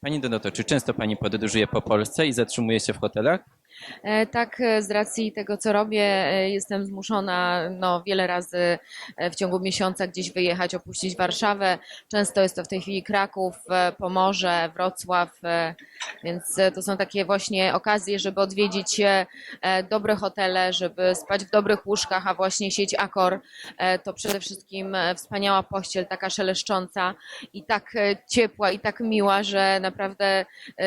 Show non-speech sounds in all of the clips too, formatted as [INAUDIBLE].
Pani Donato, czy często Pani podróżuje po Polsce i zatrzymuje się w hotelach? E, Tak, e, z racji tego, co robię, e, jestem zmuszona no, wiele razy w ciągu miesiąca gdzieś wyjechać, opuścić Warszawę. Często jest to w tej chwili Kraków, Pomorze, Wrocław, więc to są takie właśnie okazje, żeby odwiedzić dobre hotele, żeby spać w dobrych łóżkach, a właśnie sieć Accor e, to przede wszystkim wspaniała pościel, taka szeleszcząca i tak ciepła i tak miła, że naprawdę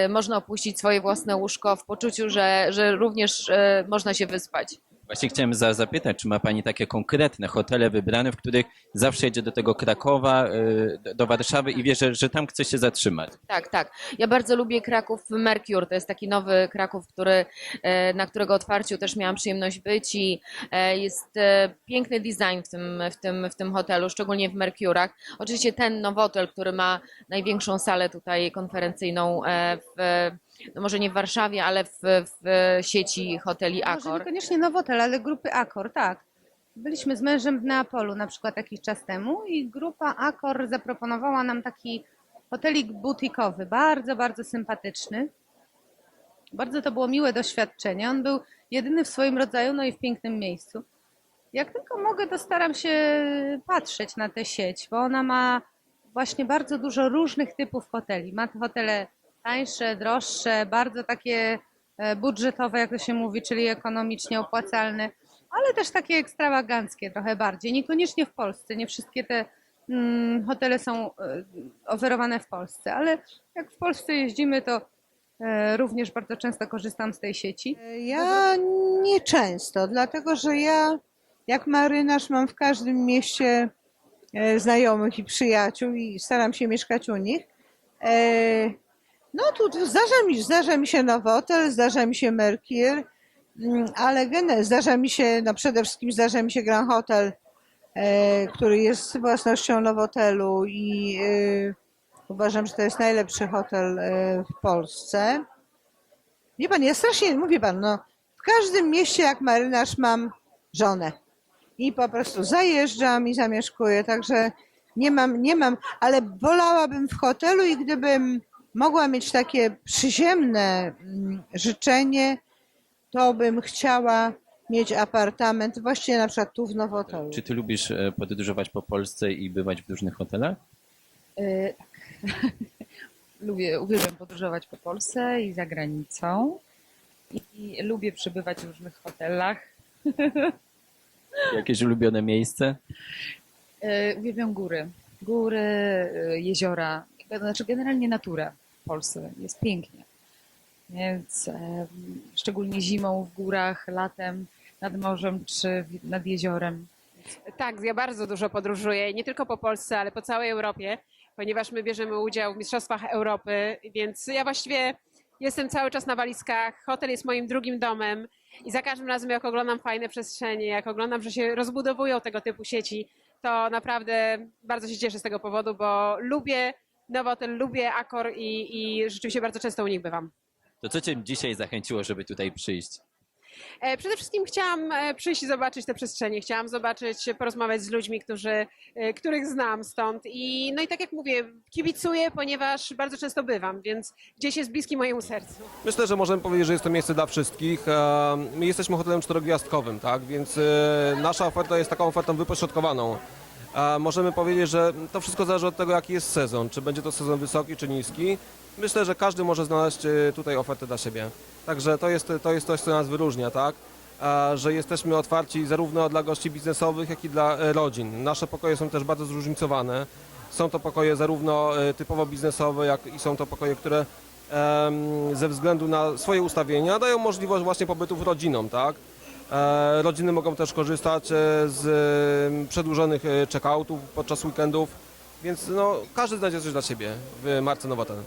można opuścić swoje własne łóżko w poczuciu, że, że również e, można się wyspać. Właśnie chciałem za- zapytać, czy ma Pani takie konkretne hotele wybrane, w których zawsze jedzie do tego Krakowa, y, do- Warszawy i wie, że, że tam chce się zatrzymać? Tak, tak. Ja bardzo lubię Kraków Mercure. To jest taki nowy Kraków, który, e, na którego otwarciu też miałam przyjemność być i e, jest e, piękny design w tym, w tym, w tym hotelu, szczególnie w Mercurach. Oczywiście ten nowotel, który ma największą salę tutaj konferencyjną e, w, no może nie w Warszawie, ale w, w sieci hoteli Może Accor. niekoniecznie Nowotel, ale grupy Accor, tak. Byliśmy z mężem w Neapolu na przykład jakiś czas temu i grupa Accor zaproponowała nam taki hotelik butikowy, bardzo, bardzo sympatyczny. Bardzo to było miłe doświadczenie. On był jedyny w swoim rodzaju, no i w pięknym miejscu. Jak tylko mogę, to staram się patrzeć na tę sieć, bo ona ma właśnie bardzo dużo różnych typów hoteli. Ma te hotele tańsze, droższe, bardzo takie e, budżetowe, jak to się mówi, czyli ekonomicznie opłacalne, ale też takie ekstrawaganckie trochę bardziej. Niekoniecznie w Polsce, nie wszystkie te mm, hotele są e, oferowane w Polsce, ale jak w Polsce jeździmy, to e, również bardzo często korzystam z tej sieci. Ja nie często, dlatego że ja jak marynarz mam w każdym mieście znajomych i przyjaciół i staram się mieszkać u nich. No tu zdarza mi, zdarza mi się Nowotel, zdarza mi się Mercure, mm, ale gene- zdarza mi się, no przede wszystkim zdarza mi się Grand Hotel, e, który jest własnością Nowotelu i e, uważam, że to jest najlepszy hotel e, w Polsce. Wie pan, ja strasznie, mówię pan, no w każdym mieście jak marynarz mam żonę i po prostu zajeżdżam i zamieszkuję, także nie mam, nie mam, ale wolałabym w hotelu i gdybym mogła mieć takie przyziemne mm, życzenie, to bym chciała mieć apartament właśnie na przykład tu w Nowotelu. Czy Ty lubisz e, podróżować po Polsce i bywać w różnych hotelach? Tak. [LAUGHS] Lubię, uwielbiam podróżować po Polsce i za granicą. I lubię przebywać w różnych hotelach. [LAUGHS] Jakieś ulubione miejsce? Y, Uwielbiam góry. Góry, jeziora, znaczy generalnie naturę w Polsce. Jest pięknie. Więc em, szczególnie zimą w górach, latem nad morzem czy nad jeziorem. Tak, ja bardzo dużo podróżuję, nie tylko po Polsce, ale po całej Europie, ponieważ my bierzemy udział w Mistrzostwach Europy, więc ja właściwie jestem cały czas na walizkach. Hotel jest moim drugim domem i za każdym razem, jak oglądam fajne przestrzenie, jak oglądam, że się rozbudowują tego typu sieci, to naprawdę bardzo się cieszę z tego powodu, bo lubię Nowotel, lubię Accor i, i rzeczywiście bardzo często u nich bywam. To co Cię dzisiaj zachęciło, żeby tutaj przyjść? E, Przede wszystkim chciałam e, przyjść i zobaczyć te przestrzenie. Chciałam zobaczyć, porozmawiać z ludźmi, którzy, e, których znam stąd. I, no i tak jak mówię, kibicuję, ponieważ bardzo często bywam, więc gdzieś jest bliski mojemu sercu. Myślę, że możemy powiedzieć, że jest to miejsce dla wszystkich. My jesteśmy hotelem czterogwiazdkowym, tak? więc nasza oferta jest taką ofertą wypośrodkowaną. E, Możemy powiedzieć, że to wszystko zależy od tego, jaki jest sezon. Czy będzie to sezon wysoki, czy niski. Myślę, że każdy może znaleźć e, tutaj ofertę dla siebie. Także to jest, to jest coś, co nas wyróżnia, tak? Że jesteśmy otwarci zarówno dla gości biznesowych, jak i dla e, rodzin. Nasze pokoje są też bardzo zróżnicowane. Są to pokoje zarówno e, typowo biznesowe, jak i są to pokoje, które ze względu na swoje ustawienia dają możliwość właśnie pobytów rodzinom, tak? E, Rodziny mogą też korzystać e, z przedłużonych e, check-outów podczas weekendów, więc no, każdy znajdzie coś dla siebie w marce Nowotel.